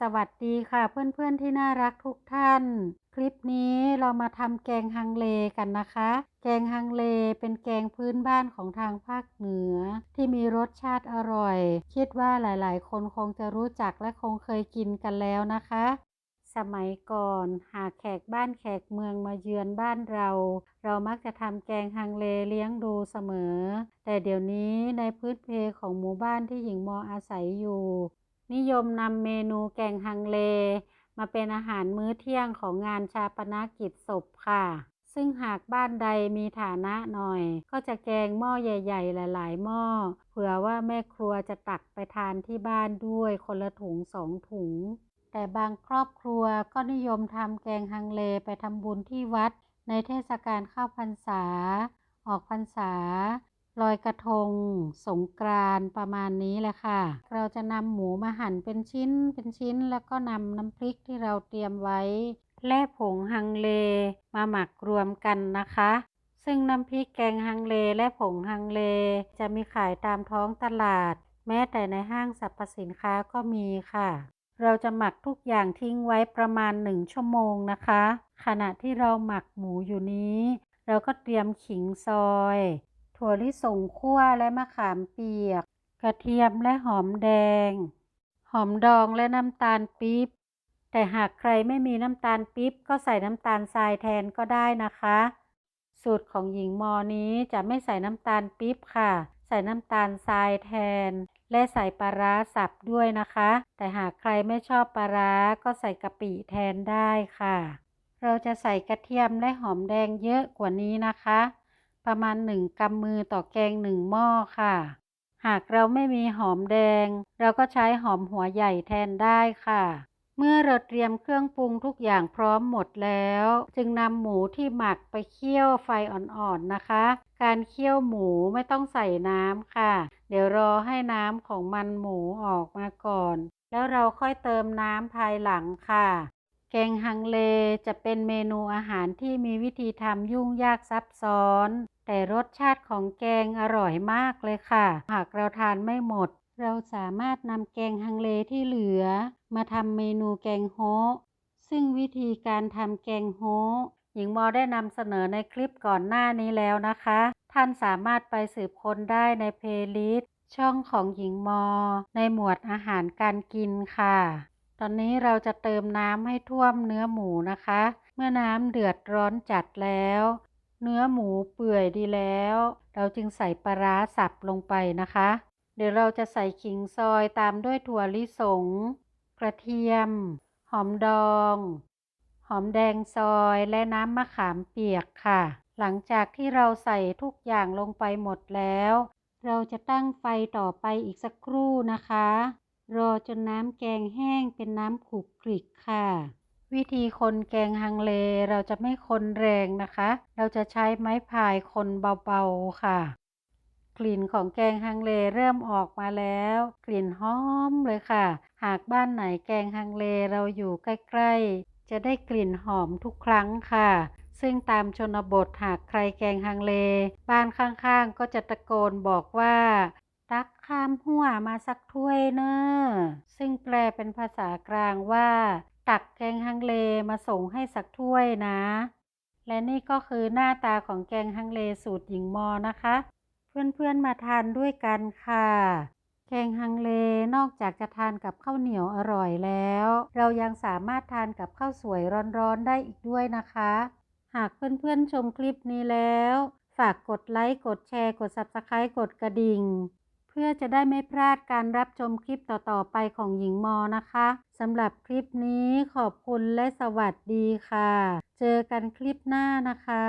สวัสดีค่ะเพื่อนๆที่น่ารักทุกท่าน คลิปนี้เรามาทำแกงฮังเลกันนะคะ แกงฮังเลเป็นแกงพื้นบ้านของทางภาคเหนือ ที่มีรสชาติอร่อย คิดว่าหลายๆ คนคงจะรู้จักและคงเคยกินกันแล้วนะคะ สมัยก่อนหากแขกบ้านแขกเมืองมาเยือนบ้านเรา เรามักจะทำแกงฮังเลเลี้ยงดูเสมอ แต่เดี๋ยวนี้ในพื้นเพของหมู่บ้านที่หญิงมออาศัยอยู่ นิยมนำเมนูแกงฮังเล มาเป็นอาหารมื้อเที่ยงของงานชาปนกิจศพค่ะ ซึ่งหากบ้านใดมีฐานะหน่อย ก็จะแกงหม้อใหญ่ ๆ หลาย ๆ หม้อ เผื่อว่าแม่ครัวจะตักไปทานที่บ้านด้วยคนละถุงสองถุง แต่บางครอบครัวก็นิยมทำแกงฮังเลไปทำบุญที่วัด ในเทศกาลเข้าพรรษา ออกพรรษา ลอยกระทง สงกรานประมาณนี้แหละค่ะ เราจะนำหมูมาหั่นเป็นชิ้นเป็นชิ้น แล้วก็นำน้ำพริกที่เราเตรียมไว้ และผงฮังเลมาหมักรวมกันนะคะ ซึ่งน้ำพริกแกงฮังเลและผงฮังเล จะมีขายตามท้องตลาด แม้แต่ในห้างสรรพสินค้าก็มีค่ะ เราจะหมักทุกอย่างทิ้งไว้ประมาณหนึ่งชั่วโมงนะคะ ขณะที่เราหมักหมูอยู่นี้ เราก็เตรียมขิงซอย ถั่วลิสงคั่วและมะขามเปียก กระเทียมและหอมแดง หอมดองและน้ำตาลปี๊บ แต่หากใครไม่มีน้ำตาลปี๊บก็ใส่น้ำตาลทรายแทนก็ได้นะคะ สูตรของหญิงมอนี้จะไม่ใส่น้ำตาลปี๊บค่ะ ใส่น้ำตาลทรายแทน และใส่ปลาร้าสับด้วยนะคะ แต่หากใครไม่ชอบปลาร้าก็ใส่กะปิแทนได้ค่ะ เราจะใส่กระเทียมและหอมแดงเยอะกว่านี้นะคะ ประมาณหนึ่งกำมือต่อแกงหนึ่งหม้อค่ะ หากเราไม่มีหอมแดง เราก็ใช้หอมหัวใหญ่แทนได้ค่ะ เมื่อเราเตรียมเครื่องปรุงทุกอย่างพร้อมหมดแล้ว จึงนำหมูที่หมักไปเคี่ยวไฟอ่อนๆนะคะ การเคี่ยวหมูไม่ต้องใส่น้ำค่ะ เดี๋ยวรอให้น้ำของมันหมูออกมาก่อน แล้วเราค่อยเติมน้ำภายหลังค่ะ แกงฮังเลจะเป็นเมนูอาหารที่มีวิธีทำยุ่งยากซับซ้อน แต่รสชาติของแกงอร่อยมากเลยค่ะ หากเราทานไม่หมด เราสามารถนำแกงฮังเลที่เหลือ มาทำเมนูแกงโฮซึ่งวิธีการทำแกงโฮหญิงมอได้นำเสนอในคลิปก่อนหน้านี้แล้วนะคะ ท่านสามารถไปสืบค้นได้ในเพลย์ลิสต์ช่องของหญิงมอ ในหมวดอาหารการกินค่ะ ตอนนี้เราจะเติมน้ำให้ท่วมเนื้อหมูนะคะ เมื่อน้ำเดือดร้อนจัดแล้ว เนื้อหมูเปื่อยดีแล้ว เราจึงใส่ปลาร้าสับลงไปนะคะ เดี๋ยวเราจะใส่ขิงซอยตามด้วยถั่วลิสง กระเทียม หอมดอง หอมแดงซอยและน้ำมะขามเปียกค่ะ หลังจากที่เราใส่ทุกอย่างลงไปหมดแล้ว เราจะตั้งไฟต่อไปอีกสักครู่นะคะ รอจนน้ำแกงแห้งเป็นน้ำขลุกคลิกค่ะ วิธีคนแกงฮังเลเราจะไม่คนแรงนะคะ เราจะใช้ไม้พายคนเบาๆค่ะ กลิ่นของแกงฮังเลเริ่มออกมาแล้ว กลิ่นหอมเลยค่ะ หากบ้านไหนแกงฮังเลเราอยู่ใกล้ๆ จะได้กลิ่นหอมทุกครั้งค่ะซึ่งตามชนบทหากใครแกงฮังเล บ้านข้างๆ ก็จะตะโกนบอกว่า ตักข้ามหัวมาสักถ้วยเนอซึ่งแปลเป็นภาษากลางว่า ตักแกงฮังเลมาส่งให้สักถ้วยนะ และนี่ก็คือหน้าตาของแกงฮังเลสูตรหญิงมอนะคะ เพื่อนๆมาทานด้วยกันค่ะแกงฮังเล นอกจากจะทานกับข้าวเหนียวอร่อยแล้ว เรายังสามารถทานกับข้าวสวยร้อนๆได้อีกด้วยนะคะ หากเพื่อนๆชมคลิปนี้แล้ว ฝากกดไลค์ กดแชร์ กด Subscribe กดกระดิ่ง เพื่อจะได้ไม่พลาดการรับชมคลิปต่อๆไปของหญิงมอนะคะสำหรับคลิปนี้ขอบคุณและสวัสดีค่ะ เจอกันคลิปหน้านะคะ